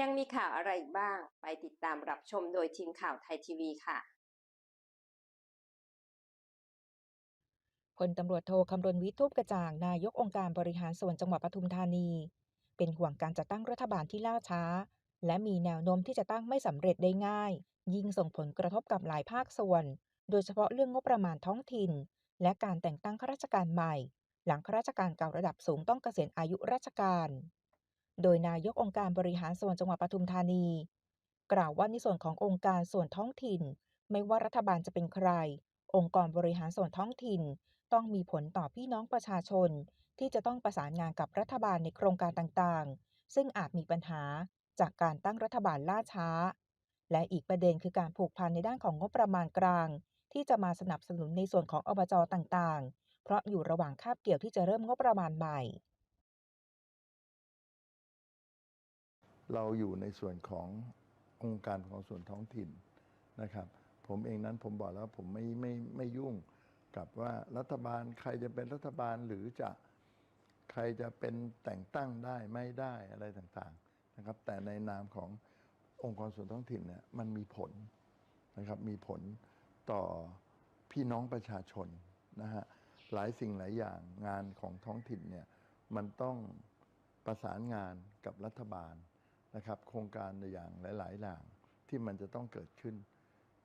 ยังมีข่าวอะไรอีกบ้าง ไปติดตามรับชมโดยทีมข่าวไทยทีวีค่ะพลตำรวจโทคำรณวิทูปกระจ่างนายกองค์การบริหารส่วนจังหวัดปทุมธานี เป็นห่วงการจัดตั้งรัฐบาลที่ล่าช้า และมีแนวโน้มที่จะตั้งไม่สำเร็จได้ง่าย ยิ่งส่งผลกระทบกับหลายภาคส่วน โดยเฉพาะเรื่องงบประมาณท้องถิ่น และการแต่งตั้งข้าราชการใหม่ หลังข้าราชการเก่าระดับสูงต้องเกษียณอายุราชการ โดยนายกองค์การบริหารส่วนจังหวัดปทุมธานี กล่าวว่าในส่วนขององค์การส่วนท้องถิ่น ไม่ว่ารัฐบาลจะเป็นใคร องค์กรบริหารส่วนท้องถิ่น ต้องมีผลต่อพี่น้องประชาชน ที่จะต้องประสานงานกับรัฐบาลในโครงการต่างๆ ซึ่งอาจมีปัญหาจากการตั้งรัฐบาลล่าช้า และอีกประเด็นคือการผูกพันในด้านของงบประมาณกลาง ที่จะมาสนับสนุนในส่วนของอบจต่างๆ เพราะอยู่ระหว่างคาบเกี่ยวที่จะเริ่มงบประมาณใหม่ เราอยู่ในส่วนขององค์การของส่วนท้องถิ่นนะครับ ผมเองนั้นผมบอกแล้วผมไม่ไม่ไม่ยุ่งกับว่ารัฐบาลใครจะเป็นรัฐบาลหรือจะใครจะเป็นแต่งตั้งได้ไม่ได้อะไรต่างๆนะครับ แต่ในนามขององค์กรส่วนท้องถิ่นเนี่ยมันมีผลนะครับมีผลต่อพี่น้องประชาชนนะฮะหลายสิ่งหลายอย่างงานของท้องถิ่นเนี่ยมันต้องประสานงานกับรัฐบาล นะครับโครงการอย่างหลายๆอย่างที่มันจะต้องเกิดขึ้น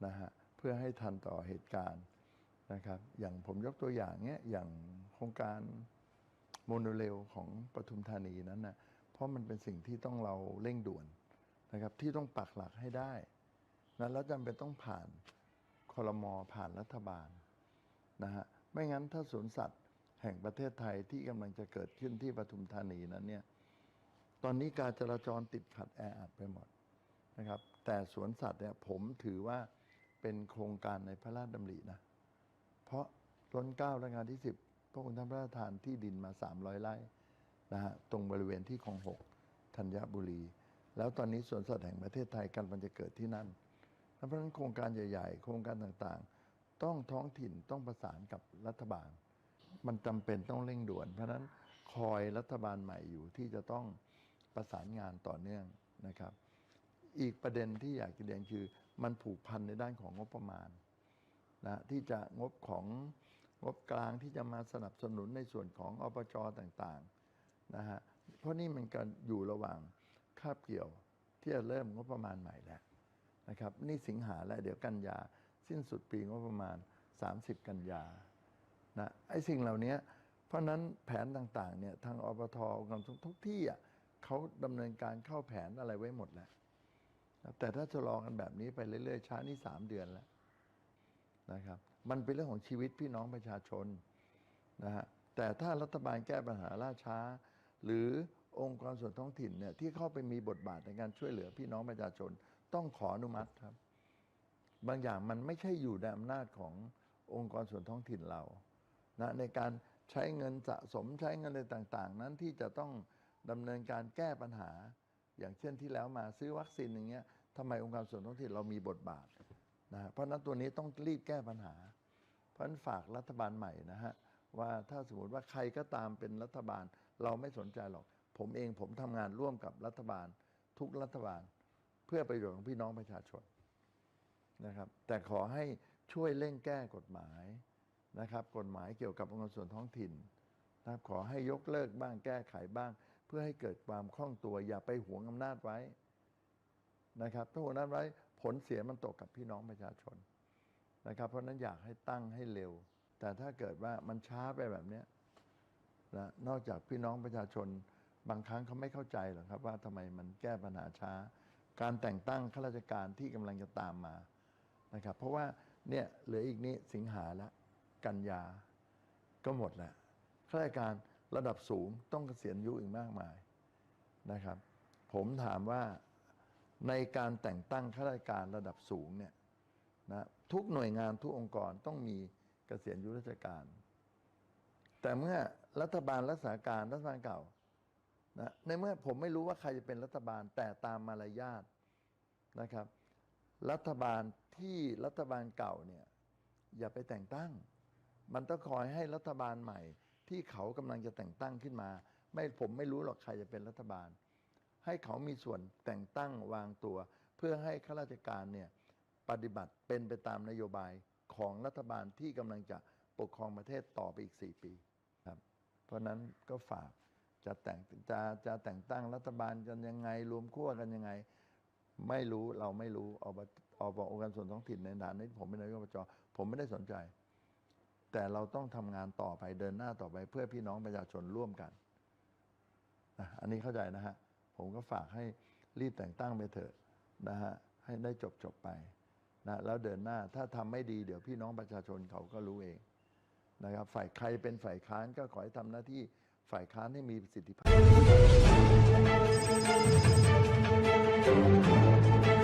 นะฮะเพื่อให้ทันต่อเหตุการณ์นะครับอย่างผมยกตัวอย่างเนี้ยอย่างโครงการโมโนเรลของปทุมธานีนั้นนะเพราะมันเป็นสิ่งที่ต้องเราเร่งด่วนนะครับที่ต้องปักหลักให้ได้นะแล้วจำเป็นต้องผ่านคอรมอผ่านรัฐบาลนะฮะไม่งั้นถ้าสวนสัตว์แห่งประเทศไทยที่กำลังจะเกิดขึ้นที่ปทุมธานีนั้นเนี่ย ตอนนี้การจราจรติดขัดแออัดไปหมดนะครับ แต่สวนสัตว์เนี่ยผมถือว่าเป็นโครงการในพระราชดำรินะ เพราะร้นเก้ารัชกาลที่ 10 พระองค์ท่านพระราชทานที่ดินมา 300ไร่นะฮะตรงบริเวณที่คลองหกธัญบุรี แล้วตอนนี้สวนสัตว์แห่งประเทศไทยกันมันจะเกิดที่นั่นเพราะฉะนั้นโครงการใหญ่ๆ โครงการต่างๆ ต้องท้องถิ่นต้องประสานกับรัฐบาล มันจำเป็นต้องเร่งด่วน เพราะฉะนั้นคอยรัฐบาลใหม่อยู่ที่จะต้อง ประสานงานต่อเนื่องนะครับ อีกประเด็นที่อยากจะเรียนคือมันผูกพันในด้านของงบประมาณนะที่จะงบของงบกลางที่จะมาสนับสนุนในส่วนของอบจต่างๆนะฮะเพราะนี่มันก็อยู่ระหว่างคาบเกี่ยวที่จะเริ่มงบประมาณใหม่แล้วนะครับนี่สิงหาแล้วเดี๋ยวกันยา สิ้นสุดปีงบประมาณ 30 กันยานะไอ้สิ่งเหล่านี้เพราะนั้นแผนต่างๆเนี่ยทางอบทองค์กรทุกที่อะ เขาดำเนินการเข้าแผนอะไรไว้หมดแล้วนะแต่ถ้าชะลอกันแบบนี้ไปเรื่อยๆ ช้านี่สามเดือนแล้วนะครับ มันเป็นเรื่องของชีวิตพี่น้องประชาชนนะฮะ แต่ถ้ารัฐบาลแก้ปัญหาล่าช้า หรือองค์กรส่วนท้องถิ่นเนี่ยที่เข้าไปมีบทบาทในการช่วยเหลือพี่น้องประชาชน ต้องขออนุมัติครับ บางอย่างมันไม่ใช่อยู่ในอำนาจขององค์กรส่วนท้องถิ่นเรานะในการใช้เงินสะสมใช้เงินอะไรต่าง ๆ นั้นที่จะต้อง ดำเนินการแก้ปัญหา อย่างเช่นที่แล้วมาซื้อวัคซีนอย่างเงี้ยทำไมองค์การส่วนท้องถิ่นเรามีบทบาทนะฮะเพราะนั้นตัวนี้ต้องรีบแก้ปัญหา เพราะนั้นฝากรัฐบาลใหม่นะฮะว่าถ้าสมมติว่าใครก็ตามเป็นรัฐบาล เราไม่สนใจหรอก ผมเองผมทำงานร่วมกับรัฐบาล ทุกรัฐบาล เพื่อประโยชน์ของพี่น้องประชาชนนะครับ แต่ขอให้ช่วยเร่งแก้กฎหมายนะครับ กฎหมายเกี่ยวกับองค์กรส่วนท้องถิ่นนะครับขอให้ยกเลิกบ้างแก้ไขบ้าง พื่อให้เกิดความคล่องตัว อย่าไปหวงอำนาจไว้นะครับถ้าหวงอำนาจไว้ผลเสียมันตกกับพี่น้องประชาชนนะครับ เพราะฉะนั้นอยากให้ตั้งให้เร็ว แต่ถ้าเกิดว่ามันช้าไปแบบนี้นะนอกจากพี่น้องประชาชน บางครั้งเขาไม่เข้าใจหรอกครับว่าทำไมมันแก้ปัญหาช้า การแต่งตั้งข้าราชการที่กำลังจะตามมานะครับ เพราะว่าเนี่ยเหลืออีกนี้สิงหาล้วกันยาก็หมดแล้วข้าราชการ ระดับสูงต้องเกษียณอายุอีกมากมายนะครับ ผมถามว่าในการแต่งตั้งข้าราชการระดับสูงเนี่ยนะทุกหน่วยงานทุกองค์กรต้องมีเกษียณอายุราชการ แต่เมื่อรัฐบาลรักษาการรัฐบาลเก่านะในเมื่อผมไม่รู้ว่าใครจะเป็นรัฐบาลแต่ตามมารยาทนะครับ รัฐบาลที่รัฐบาลเก่าเนี่ยอย่าไปแต่งตั้ง มันต้องคอยให้รัฐบาลใหม่ ที่เขากำลังจะแต่งตั้งขึ้นมา ไม่ผมไม่รู้หรอกใครจะเป็นรัฐบาล ให้เขามีส่วนแต่งตั้งวางตัว เพื่อให้ข้าราชการเนี่ยปฏิบัติเป็นไปตามนโยบายของรัฐบาลที่กำลังจะปกครองประเทศต่อไปอีก 4 ปีครับเพราะฉะนั้นก็ฝากจะแต่งจะจะแต่งตั้งรัฐบาลกันยังไง รวมขั้วกันยังไง ไม่รู้เราไม่รู้อบอบองค์การส่วนท้องถิ่นในฐานะนี้ผมเป็นนายกอบจผมไม่ได้สนใจ แต่เราต้องทำงานต่อไปเดินหน้าต่อไปเพื่อพี่น้องประชาชนร่วมกันนะอันนี้เข้าใจนะฮะ ผมก็ฝากให้รีบแต่งตั้งไปเถอะนะฮะให้ได้จบจบไปนะแล้วเดินหน้าถ้าทำไม่ดีเดี๋ยวพี่น้องประชาชนเขาก็รู้เองนะครับฝ่ายใครเป็นฝ่ายค้านก็ขอให้ทำหน้าที่ฝ่ายค้านให้มีประสิทธิภาพ